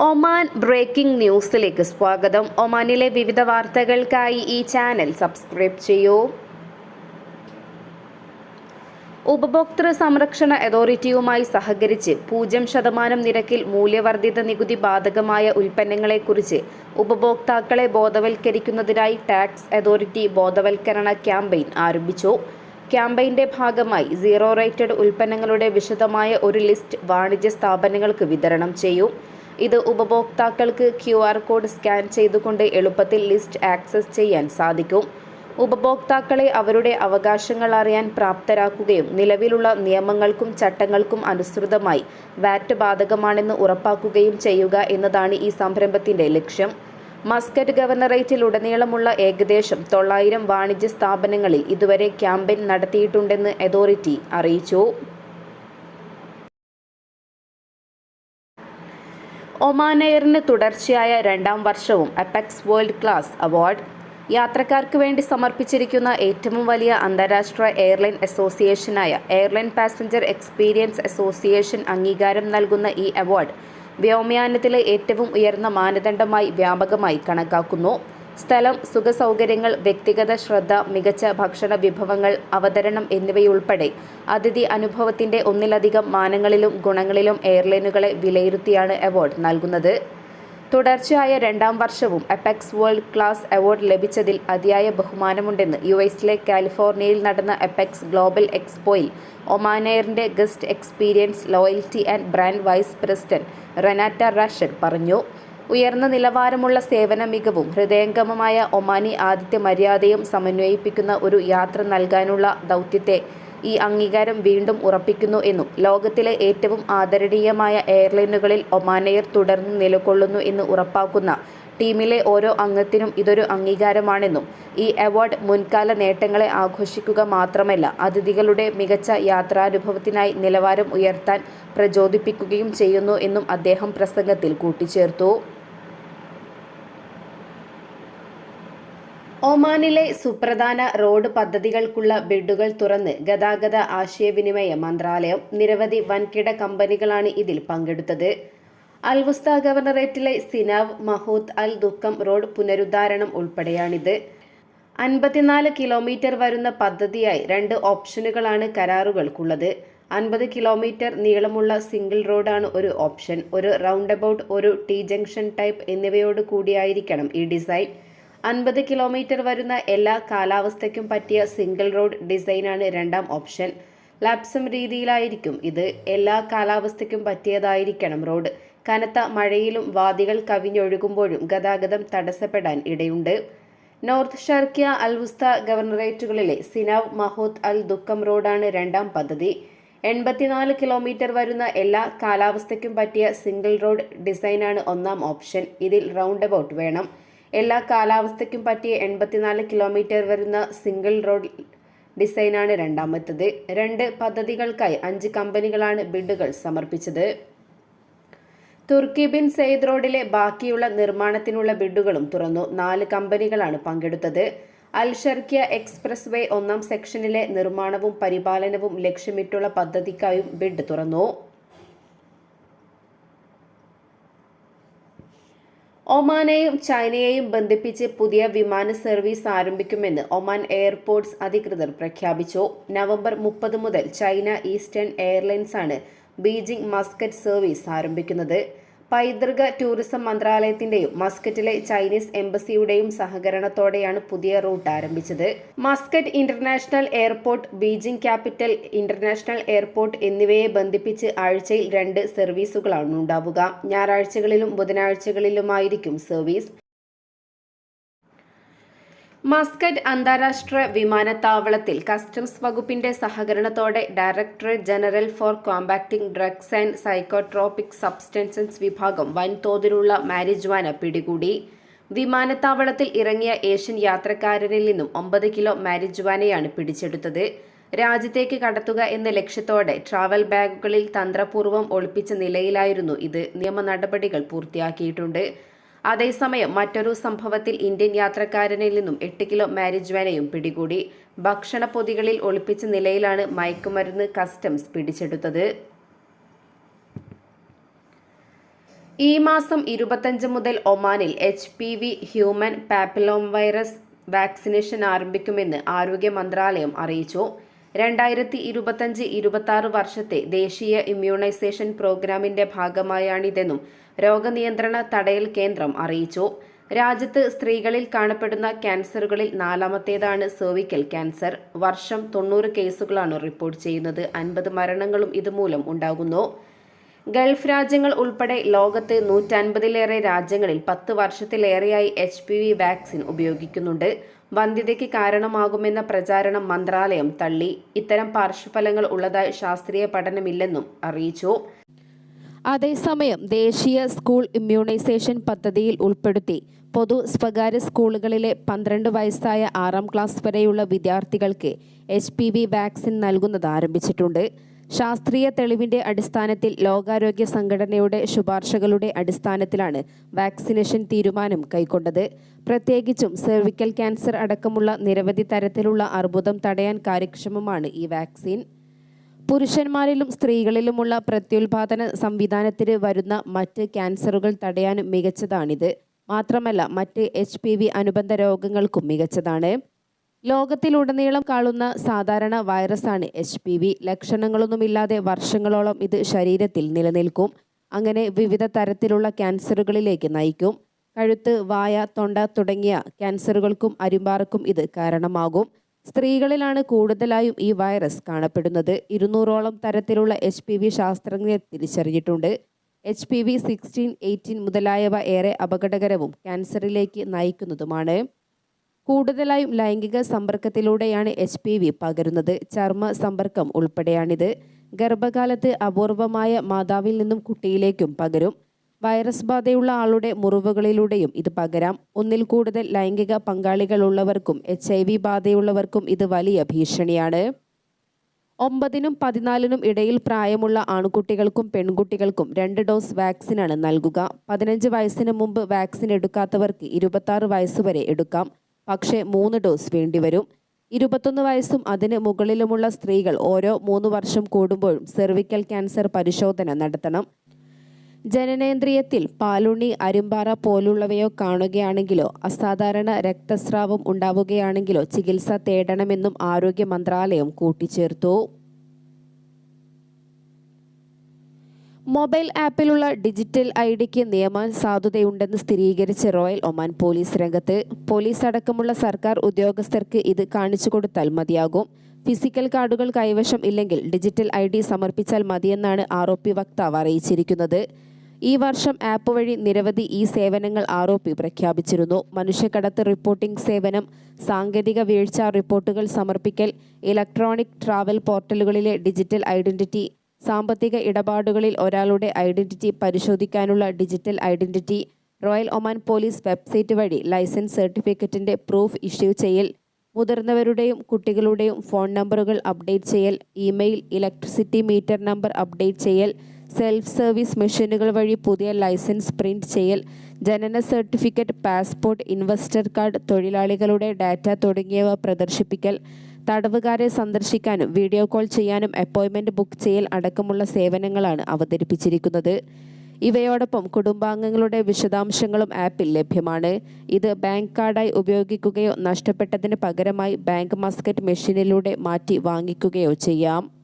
Oman breaking ന്യൂസിലേക്ക് സ്വാഗതം. ഒമാനിലെ വിവിധ വാർത്തകൾക്കായി ഈ ചാനൽ സബ്സ്ക്രൈബ് ചെയ്യൂ. ഉപഭോക്തൃ സംരക്ഷണ അതോറിറ്റിയുമായി സഹകരിച്ച് പൂജ്യം ശതമാനം നിരക്കിൽ മൂല്യവർദ്ധിത നികുതി ബാധകമായ ഉൽപ്പന്നങ്ങളെക്കുറിച്ച് ഉപഭോക്താക്കളെ ബോധവൽക്കരിക്കുന്നതിനായി ടാക്സ് അതോറിറ്റി ബോധവൽക്കരണ ക്യാമ്പയിൻ ആരംഭിച്ചു. ക്യാമ്പയിന്റെ ഭാഗമായി സീറോ റേറ്റഡ് ഉൽപ്പന്നങ്ങളുടെ വിശദമായ ഒരു ലിസ്റ്റ് വാണിജ്യ സ്ഥാപനങ്ങൾക്ക് വിതരണം ചെയ്യും. ഇത് ഉപഭോക്താക്കൾക്ക് ക്യു ആർ കോഡ് സ്കാൻ ചെയ്തുകൊണ്ട് എളുപ്പത്തിൽ ലിസ്റ്റ് ആക്സസ് ചെയ്യാൻ സാധിക്കും. ഉപഭോക്താക്കളെ അവരുടെ അവകാശങ്ങൾ അറിയാൻ പ്രാപ്തരാക്കുകയും നിലവിലുള്ള നിയമങ്ങൾക്കും ചട്ടങ്ങൾക്കും അനുസൃതമായി വാറ്റ് ബാധകമാണെന്ന് ഉറപ്പാക്കുകയും ചെയ്യുക എന്നതാണ് ഈ സംരംഭത്തിന്റെ ലക്ഷ്യം. മസ്കറ്റ് ഗവർണറേറ്റിൽ ഉടനീളമുള്ള ഏകദേശം തൊള്ളായിരം വാണിജ്യ സ്ഥാപനങ്ങളിൽ ഇതുവരെ ക്യാമ്പയിൻ നടത്തിയിട്ടുണ്ടെന്ന് അതോറിറ്റി അറിയിച്ചു. ഒമാൻ എയറിന് തുടർച്ചയായ രണ്ടാം വർഷവും അപെക്സ് വേൾഡ് ക്ലാസ് അവാർഡ് യാത്രക്കാർക്ക് വേണ്ടി സമർപ്പിച്ചിരിക്കുന്ന ഏറ്റവും വലിയ അന്താരാഷ്ട്ര എയർലൈൻ അസോസിയേഷനായ എയർലൈൻ പാസഞ്ചർ എക്സ്പീരിയൻസ് അസോസിയേഷൻ അംഗീകാരം നൽകുന്ന ഈ അവാർഡ് വ്യോമയാനത്തിലെ ഏറ്റവും ഉയർന്ന മാനദണ്ഡമായി വ്യാപകമായി കണക്കാക്കുന്നു. സ്ഥലം സുഖസൗകര്യങ്ങൾ വ്യക്തിഗത ശ്രദ്ധ മികച്ച ഭക്ഷണ വിഭവങ്ങൾ അവതരണം എന്നിവയുൾപ്പെടെ അതിഥി അനുഭവത്തിന്റെ ഒന്നിലധികം മാനങ്ങളിലും ഗുണങ്ങളിലും എയർലൈനുകളെ വിലയിരുത്തിയാണ് അവാർഡ് നൽകുന്നത്. തുടർച്ചയായ രണ്ടാം വർഷവും അപെക്സ് വേൾഡ് ക്ലാസ് അവാർഡ് ലഭിച്ചതിൽ അതിയായ ബഹുമാനമുണ്ടെന്ന് യു എസിലെ കാലിഫോർണിയയിൽ നടന്ന അപെക്സ് ഗ്ലോബൽ എക്സ്പോയിൽ ഒമാനെയറിന്റെ guest experience loyalty and brand vice president Renata Rashan പറഞ്ഞു. ഉയർന്ന നിലവാരമുള്ള സേവന മികവും ഹൃദയംഗമമായ ഒമാനി ആതിഥ്യ മര്യാദയും സമന്വയിപ്പിക്കുന്ന ഒരു യാത്ര നൽകാനുള്ള ദൗത്യത്തെ ഈ അംഗീകാരം വീണ്ടും ഉറപ്പിക്കുന്നു എന്നും ലോകത്തിലെ ഏറ്റവും ആദരണീയമായ എയർലൈനുകളിൽ ഒമാനെയർ തുടർന്ന് നിലകൊള്ളുന്നു എന്ന് ഉറപ്പാക്കുന്ന ടീമിലെ ഓരോ അംഗത്തിനും ഇതൊരു അംഗീകാരമാണെന്നും ഈ അവാർഡ് മുൻകാല നേട്ടങ്ങളെ ആഘോഷിക്കുക മാത്രമല്ല അതിഥികളുടെ മികച്ച യാത്രാനുഭവത്തിനായി നിലവാരം ഉയർത്താൻ പ്രചോദിപ്പിക്കുകയും ചെയ്യുന്നു എന്നും അദ്ദേഹം പ്രസംഗത്തിൽ കൂട്ടിച്ചേർത്തു. ഒമാനിലെ സുപ്രധാന റോഡ് പദ്ധതികൾക്കുള്ള ബിഡുകൾ തുറന്ന് ഗതാഗത ആശയവിനിമയ മന്ത്രാലയം നിരവധി വൻകിട കമ്പനികളാണ് ഇതിൽ പങ്കെടുത്തത്. അൽവുസ്ത ഗവർണറേറ്റിലെ സിനാവ് മഹൂത്ത് അൽ ദുഃഖം റോഡ് പുനരുദ്ധാരണം ഉൾപ്പെടെയാണിത്. അൻപത്തിനാല് കിലോമീറ്റർ വരുന്ന പദ്ധതിയായി രണ്ട് ഓപ്ഷനുകളാണ് കരാറുകൾക്കുള്ളത്. അൻപത് കിലോമീറ്റർ നീളമുള്ള സിംഗിൾ റോഡാണ് ഒരു ഓപ്ഷൻ. ഒരു റൗണ്ട് അബൌട്ട് ഒരു ടി ജംഗ്ഷൻ ടൈപ്പ് എന്നിവയോട് കൂടിയായിരിക്കണം ഈ ഡിസൈൻ. അൻപത് കിലോമീറ്റർ വരുന്ന എല്ലാ കാലാവസ്ഥയ്ക്കും പറ്റിയ സിംഗിൾ റോഡ് ഡിസൈനാണ് രണ്ടാം ഓപ്ഷൻ. ലാപ്സം രീതിയിലായിരിക്കും ഇത്. എല്ലാ കാലാവസ്ഥയ്ക്കും പറ്റിയതായിരിക്കണം റോഡ്. കനത്ത മഴയിലും വാദികൾ കവിഞ്ഞൊഴുകുമ്പോഴും ഗതാഗതം തടസ്സപ്പെടാൻ ഇടയുണ്ട്. നോർത്ത് ഷർക്കിയ അൽവുസ്ത ഗവർണറേറ്റുകളിലെ സിനാവ് മഹോത് അൽ ദുഃഖം റോഡാണ് രണ്ടാം പദ്ധതി. എൺപത്തിനാല് കിലോമീറ്റർ വരുന്ന എല്ലാ കാലാവസ്ഥയ്ക്കും പറ്റിയ സിംഗിൾ റോഡ് ഡിസൈനാണ് ഒന്നാം ഓപ്ഷൻ. ഇതിൽ റൗണ്ട് അബൌട്ട് വേണം. എല്ലാ കാലാവസ്ഥയ്ക്കും പറ്റിയ എൺപത്തിനാല് കിലോമീറ്റർ വരുന്ന സിംഗിൾ റോഡ് ഡിസൈനാണ് രണ്ടാമത്തത്. രണ്ട് പദ്ധതികൾക്കായി അഞ്ച് കമ്പനികളാണ് ബിഡുകൾ സമർപ്പിച്ചത്. തുർക്കി ബിൻ സെയ്ദ് റോഡിലെ ബാക്കിയുള്ള നിർമ്മാണത്തിനുള്ള ബിഡുകളും തുറന്നു. നാല് കമ്പനികളാണ് പങ്കെടുത്തത്. അൽ ഷർക്കിയ എക്സ്പ്രസ് വേ ഒന്നാം സെക്ഷനിലെ നിർമ്മാണവും പരിപാലനവും ലക്ഷ്യമിട്ടുള്ള പദ്ധതിക്കായും ബിഡ് തുറന്നു. ഒമാനെയും ചൈനയെയും ബന്ധിപ്പിച്ച് പുതിയ വിമാന സർവീസ് ആരംഭിക്കുമെന്ന് ഒമാൻ എയർപോർട്ട്സ് അധികൃതർ പ്രഖ്യാപിച്ചു. നവംബർ മുപ്പത് മുതൽ ചൈന ഈസ്റ്റേൺ എയർലൈൻസ് ആണ് ബീജിംഗ് മസ്കറ്റ് സർവീസ് ആരംഭിക്കുന്നത്. പൈതൃക ടൂറിസം മന്ത്രാലയത്തിന്റെയും മസ്കറ്റിലെ ചൈനീസ് എംബസിയുടെയും സഹകരണത്തോടെയാണ് പുതിയ റൂട്ട് ആരംഭിച്ചത്. Muscat international airport Beijing capital international airport എന്നിവയെ ബന്ധിപ്പിച്ച് ആഴ്ചയിൽ രണ്ട് സർവീസുകളാണ് ഉണ്ടാവുക ഞായറാഴ്ചകളിലും ബുധനാഴ്ചകളിലുമായിരിക്കും സർവീസ്. മസ്കറ്റ് അന്താരാഷ്ട്ര വിമാനത്താവളത്തിൽ കസ്റ്റംസ് വകുപ്പിന്റെ സഹകരണത്തോടെ directorate general for combating drugs and psychotropic substances വിഭാഗം വൻതോതിലുള്ള മാരിജ്വാന പിടികൂടി. വിമാനത്താവളത്തിൽ ഇറങ്ങിയ ഏഷ്യൻ യാത്രക്കാരനിൽ നിന്നും ഒമ്പത് കിലോ മാരിജ്വാനയാണ് പിടിച്ചെടുത്തത്. രാജ്യത്തേക്ക് കടത്തുക എന്ന ലക്ഷ്യത്തോടെ ട്രാവൽ ബാഗുകളിൽ തന്ത്രപൂർവം ഒളിപ്പിച്ച നിലയിലായിരുന്നു ഇത്. നിയമ നടപടികൾ പൂർത്തിയാക്കിയിട്ടുണ്ട്. അതേസമയം മറ്റൊരു സംഭവത്തിൽ ഇന്ത്യൻ യാത്രക്കാരനിൽ നിന്നും എട്ട് കിലോ മാരിജ്വാനയും പിടികൂടി. ഭക്ഷണ പൊതികളിൽ ഒളിപ്പിച്ച നിലയിലാണ് മയക്കുമരുന്ന് കസ്റ്റംസ് പിടിച്ചെടുത്തത്. ഈ മാസം ഇരുപത്തഞ്ച് മുതൽ ഒമാനിൽ H P V human papilloma virus vaccination ആരംഭിക്കുമെന്ന് ആരോഗ്യ മന്ത്രാലയം അറിയിച്ചു. രണ്ടായിരത്തി ഇരുപത്തഞ്ച് ഇരുപത്തി വർഷത്തെ ദേശീയ ഇമ്മ്യൂണൈസേഷൻ പ്രോഗ്രാമിന്റെ ഭാഗമായാണിതെന്നും രോഗനിയന്ത്രണ തടയൽ കേന്ദ്രം അറിയിച്ചു. രാജ്യത്ത് സ്ത്രീകളിൽ കാണപ്പെടുന്ന ക്യാൻസറുകളിൽ നാലാമത്തേതാണ് സെർവിക്കൽ ക്യാൻസർ. വർഷം തൊണ്ണൂറ് കേസുകളാണ് റിപ്പോർട്ട് ചെയ്യുന്നത്. അൻപത് മരണങ്ങളും ഇതുമൂലം ഉണ്ടാകുന്നു. ഗൾഫ് രാജ്യങ്ങൾ ഉൾപ്പെടെ ലോകത്തെ നൂറ്റൻപതിലേറെ രാജ്യങ്ങളിൽ പത്ത് വർഷത്തിലേറെയായി എച്ച് പി വി വാക്സിൻ ഉപയോഗിക്കുന്നുണ്ട്. വന്ധ്യതയ്ക്ക് കാരണമാകുമെന്ന പ്രചാരണം മന്ത്രാലയം തള്ളി. ഇത്തരം പാർശ്വഫലങ്ങൾ ഉള്ളതായി ശാസ്ത്രീയ പഠനമില്ലെന്നും അറിയിച്ചു. അതേസമയം ദേശീയ സ്കൂൾ ഇമ്മ്യൂണൈസേഷൻ പദ്ധതിയിൽ ഉൾപ്പെടുത്തി പൊതു സ്വകാര്യ സ്കൂളുകളിലെ പന്ത്രണ്ട് വയസ്സായ ആറാം ക്ലാസ് വരെയുള്ള വിദ്യാർത്ഥികൾക്ക് എച്ച് പി വി വാക്സിൻ നൽകുന്നത് ആരംഭിച്ചിട്ടുണ്ട്. ശാസ്ത്രീയ തെളിവിന്റെ അടിസ്ഥാനത്തിൽ ലോകാരോഗ്യ സംഘടനയുടെ ശുപാർശകളുടെ അടിസ്ഥാനത്തിലാണ് വാക്സിനേഷൻ തീരുമാനം കൈക്കൊണ്ടത്. പ്രത്യേകിച്ചും സെർവിക്കൽ ക്യാൻസർ അടക്കമുള്ള നിരവധി തരത്തിലുള്ള അർബുദം തടയാൻ കാര്യക്ഷമമാണ് ഈ വാക്സിൻ. പുരുഷന്മാരിലും സ്ത്രീകളിലുമുള്ള പ്രത്യുൽപാദന സംവിധാനത്തിന് വരുന്ന മറ്റ് ക്യാൻസറുകൾ തടയാനും മികച്ചതാണിത്. മാത്രമല്ല മറ്റ് എച്ച് പി വി അനുബന്ധ രോഗങ്ങൾക്കും മികച്ചതാണ്. ലോകത്തിലുടനീളം കാണുന്ന സാധാരണ വൈറസാണ് എച്ച് പി വി. ലക്ഷണങ്ങളൊന്നുമില്ലാതെ വർഷങ്ങളോളം ഇത് ശരീരത്തിൽ നിലനിൽക്കും. അങ്ങനെ വിവിധ തരത്തിലുള്ള ക്യാൻസറുകളിലേക്ക് നയിക്കും. കഴുത്ത് വായ തൊണ്ട തുടങ്ങിയ ക്യാൻസറുകൾക്കും അരിമ്പാർക്കും ഇത് കാരണമാകും. സ്ത്രീകളിലാണ് കൂടുതലായും ഈ വൈറസ് കാണപ്പെടുന്നത്. ഇരുന്നൂറോളം തരത്തിലുള്ള എച്ച് പി വി ശാസ്ത്രജ്ഞർ തിരിച്ചറിഞ്ഞിട്ടുണ്ട്. H P V sixteen eighteen മുതലായവ ഏറെ അപകടകരവും ക്യാൻസറിലേക്ക് നയിക്കുന്നതുമാണ്. കൂടുതലായും ലൈംഗിക സമ്പർക്കത്തിലൂടെയാണ് എച്ച് പി വി പകരുന്നത്. ചർമ്മ സമ്പർക്കം ഉൾപ്പെടെയാണിത്. ഗർഭകാലത്ത് അപൂർവമായ മാതാവിൽ നിന്നും കുട്ടിയിലേക്കും പകരും. വൈറസ് ബാധയുള്ള ആളുടെ മുറിവുകളിലൂടെയും ഇത് പകരാം. ഒന്നിൽ കൂടുതൽ ലൈംഗിക പങ്കാളികളുള്ളവർക്കും എച്ച് ഐ വി ബാധയുള്ളവർക്കും ഇത് വലിയ ഭീഷണിയാണ്. ഒമ്പതിനും പതിനാലിനും ഇടയിൽ പ്രായമുള്ള ആൺകുട്ടികൾക്കും പെൺകുട്ടികൾക്കും രണ്ട് ഡോസ് വാക്സിനാണ് നൽകുക. പതിനഞ്ച് വയസ്സിന് മുമ്പ് വാക്സിൻ എടുക്കാത്തവർക്ക് ഇരുപത്താറ് വയസ്സുവരെ എടുക്കാം. പക്ഷേ മൂന്ന് ഡോസ് വേണ്ടിവരും. ഇരുപത്തൊന്ന് വയസ്സും അതിന് മുകളിലുമുള്ള സ്ത്രീകൾ ഓരോ മൂന്ന് വർഷം കൂടുമ്പോഴും സെർവിക്കൽ ക്യാൻസർ പരിശോധന നടത്തണം. ജനനേന്ദ്രിയത്തിൽ പാലുണ്ണി അരുമ്പാറ പോലുള്ളവയോ കാണുകയാണെങ്കിലോ അസാധാരണ രക്തസ്രാവം ഉണ്ടാവുകയാണെങ്കിലോ ചികിത്സ തേടണമെന്നും ആരോഗ്യ മന്ത്രാലയം കൂട്ടിച്ചേർത്തു. മൊബൈൽ ആപ്പിലുള്ള ഡിജിറ്റൽ ഐ ഡിക്ക് നിയമ സാധുതയുണ്ടെന്ന് സ്ഥിരീകരിച്ച് റോയൽ ഒമാൻ പോലീസ് രംഗത്ത്. പോലീസ് അടക്കമുള്ള സർക്കാർ ഉദ്യോഗസ്ഥർക്ക് ഇത് കാണിച്ചു കൊടുത്താൽ മതിയാകും. ഫിസിക്കൽ കാർഡുകൾ കൈവശം ഇല്ലെങ്കിൽ ഡിജിറ്റൽ ഐ സമർപ്പിച്ചാൽ മതിയെന്നാണ് ആർ ഒ പി വക്താവ് അറിയിച്ചിരിക്കുന്നത്. ഈ വർഷം ആപ്പ് വഴി നിരവധി ഈ സേവനങ്ങൾ ആരോപി പ്രഖ്യാപിച്ചിരുന്നു. മനുഷ്യക്കടത്ത് റിപ്പോർട്ടിംഗ് സേവനം സാങ്കേതിക വീഴ്ച റിപ്പോർട്ടുകൾ സമർപ്പിക്കൽ ഇലക്ട്രോണിക് ട്രാവൽ പോർട്ടലുകളിലെ ഡിജിറ്റൽ ഐഡന്റിറ്റി സാമ്പത്തിക ഇടപാടുകളിൽ ഒരാളുടെ ഐഡന്റിറ്റി പരിശോധിക്കാനുള്ള digital identity royal Oman police website വഴി ലൈസൻസ് സർട്ടിഫിക്കറ്റിന്റെ പ്രൂഫ് ഇഷ്യൂ ചെയ്യൽ മുതിർന്നവരുടെയും കുട്ടികളുടെയും ഫോൺ നമ്പറുകൾ അപ്ഡേറ്റ് ചെയ്യൽ email electricity meter number update ചെയ്യൽ സെൽഫ് സർവീസ് മെഷീനുകൾ വഴി പുതിയ ലൈസൻസ് പ്രിന്റ് ചെയ്യൽ ജനന സർട്ടിഫിക്കറ്റ് പാസ്പോർട്ട് ഇൻവെസ്റ്റർ കാർഡ് തൊഴിലാളികളുടെ ഡാറ്റ തുടങ്ങിയവ പ്രദർശിപ്പിക്കൽ തടവുകാരെ സന്ദർശിക്കാനും വീഡിയോ കോൾ ചെയ്യാനും അപ്പോയിൻമെന്റ് ബുക്ക് ചെയ്യൽ അടക്കമുള്ള സേവനങ്ങളാണ് അവതരിപ്പിച്ചിരിക്കുന്നത്. ഇവയോടൊപ്പം കുടുംബാംഗങ്ങളുടെ വിശദാംശങ്ങളും ആപ്പിൽ ലഭ്യമാണ്. ഇത് ബാങ്ക് കാർഡായി ഉപയോഗിക്കുകയോ നഷ്ടപ്പെട്ടതിന് പകരമായി ബാങ്ക് മസ്കറ്റ് മെഷീനിലൂടെ മാറ്റി വാങ്ങിക്കുകയോ ചെയ്യാം.